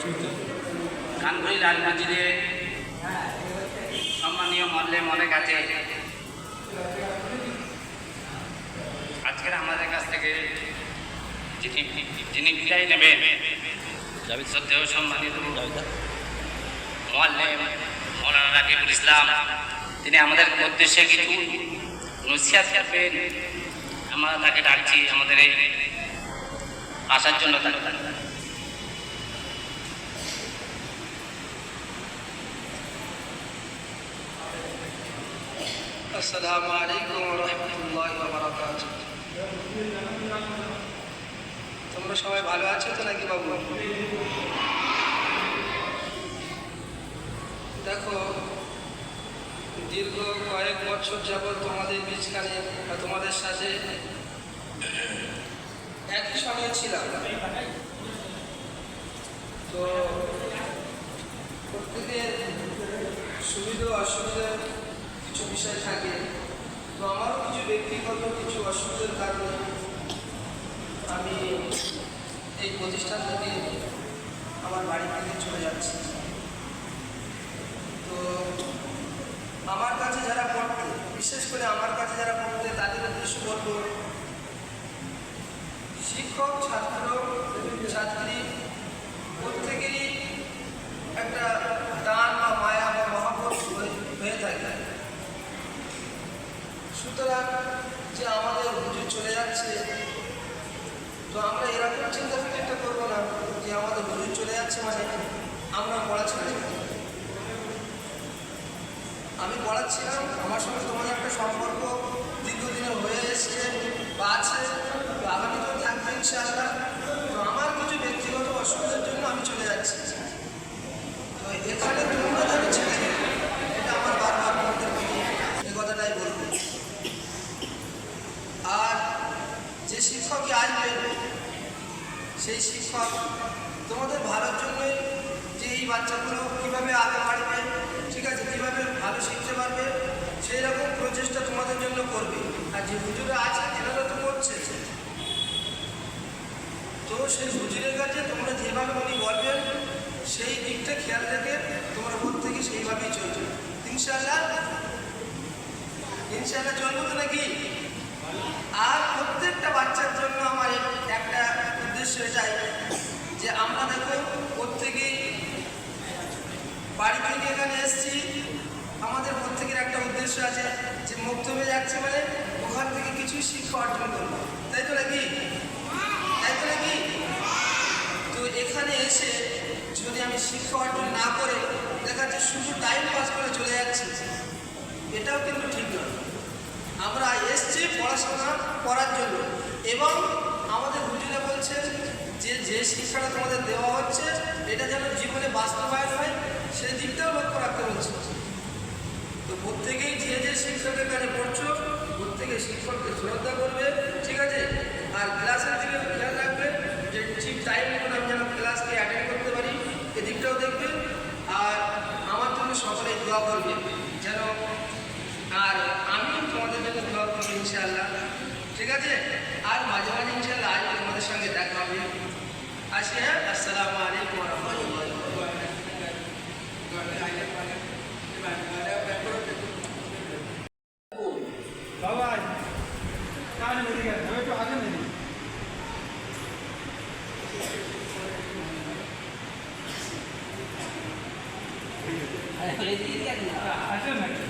কানপুরি লাল মসজিদে সম্মানীয় মল্লে মনে কাছে আজকের আমাদের কাছ থেকে যিনি যিনি বিদায় নেবেন শ্রদ্ধেয় সম্মানিত মোয়াল্লে মৌলানা রাকিবুল ইসলাম, তিনি আমাদের উদ্দেশ্যে কিছু নসিহাত করবেন। আমরা তাকে ডাকছি আমাদের এই আসার জন্য তাকে। আলাইকুম রহমতুল্লাহ বারাকাত তোমরা সবাই ভালো আছো তো নাকি বাবু? দেখো, দীর্ঘ কয়েক বছর যাবৎ তোমাদের বীজখানে তোমাদের সাথে একই সঙ্গে ছিলাম। তো প্রত্যেকের সুবিধা অসুবিধা বিষয় থাকে তো আমারও কিছু ব্যক্তিগত কিছু অসুবিধার কারণে আমি এই প্রতিষ্ঠান থেকে আমার বাড়ি থেকে চলে যাচ্ছি। তো আমার কাছে যারা পড়তে বিশেষ করে আমার কাছে যারা পড়তে তাদের উদ্দেশ্য বলব, শিক্ষক, ছাত্র, ছাত্রী, প্রত্যেকেরই একটা টান বা মায়া বা মহাপত হয়ে থাকে সুতরাং যে আমাদের হুজুর চলে যাচ্ছে, তো আমরা এরকম চিন্তা ফিকিরটা করব না যে আমাদের হুজুর চলে যাচ্ছে মানে আমরা পড়া ছেড়ে। আমি পড়াচ্ছিলাম, আমার সঙ্গে তোমাদের একটা সম্পর্ক দীর্ঘদিনের হয়ে এসছে বা আছে, তো আগামীতেও থাকবে ইনশাআল্লাহ তো আমার কিছু ব্যক্তিগত অসুবিধার জন্য আমি চলে যাচ্ছি তো এখানে তোমরা যাবে ছেড়ে দেবে এটা আমার বারবার তোমাদের প্রতি এই কথাটাই বলব আর যে শিক্ষকই আসবেন সেই শিক্ষক, তোমাদের ভালোর জন্যই যে এই বাচ্চাগুলো কীভাবে আগে বাড়বে, ঠিক আছে, কীভাবে ভালো শিখতে পারবে, সেই রকম প্রচেষ্টা তোমাদের জন্য করবে। আর যে হুজুরা আছে এনারা তো করছে তো সেই হুজুরের কাছে তোমরা যেভাবে উনি বলবেন, সেই দিকটা খেয়াল রেখে তোমরা থেকে সেইভাবেই চলবো তো নাকি আর প্রত্যেকটা বাচ্চার জন্য আমার একটা উদ্দেশ্য এটাই যে আমরা দেখো প্রত্যেকেই বাড়ি থেকে এখানে এসেছি আমাদের প্রত্যেকের একটা উদ্দেশ্য আছে যে মক্তবে যাচ্ছে মানে ওখান থেকে কিছু শিক্ষা অর্জন করব তাই তো নাকি? তাই তো নাকি? তো এখানে এসে যদি আমি শিক্ষা অর্জন না করে দেখা যাচ্ছে শুধু টাইম পাস করে চলে যাচ্ছি, এটাও কিন্তু ঠিক নয়। আমরা এসছি পড়াশোনা করার জন্য এবং আমাদের হুজুরে বলছেন যে যে শিক্ষাটা তোমাদের দেওয়া হচ্ছে, এটা যেন জীবনে বাস্তবায়ন হয় সেই দিকটাও লক্ষ্য রাখতে বলছে তো প্রত্যেকেই শিক্ষকের কাছে পড়ছো, প্রত্যেকে শিক্ষককে শ্রদ্ধা করবে, ঠিক আছে? আর ক্লাসের দিকে খেয়াল রাখবে যে ঠিক টাইম মতন আমি যেন ক্লাসকে অ্যাটেন্ড করতে পারি, এদিকটাও দেখবে। আর আমার জন্য সকলে দোয়া করবে যেন আর আমি তোমাদের জন্য দোয়া করব ইনশাআল্লাহ, ঠিক আছে? আর মাঝে মাঝে ইনশাআল্লাহ আজকে তোমাদের সঙ্গে দেখা হবে। আসি হ্যাঁ? আসসালামু আলাইকুম রহমতুল্লাহ আসেন নাকি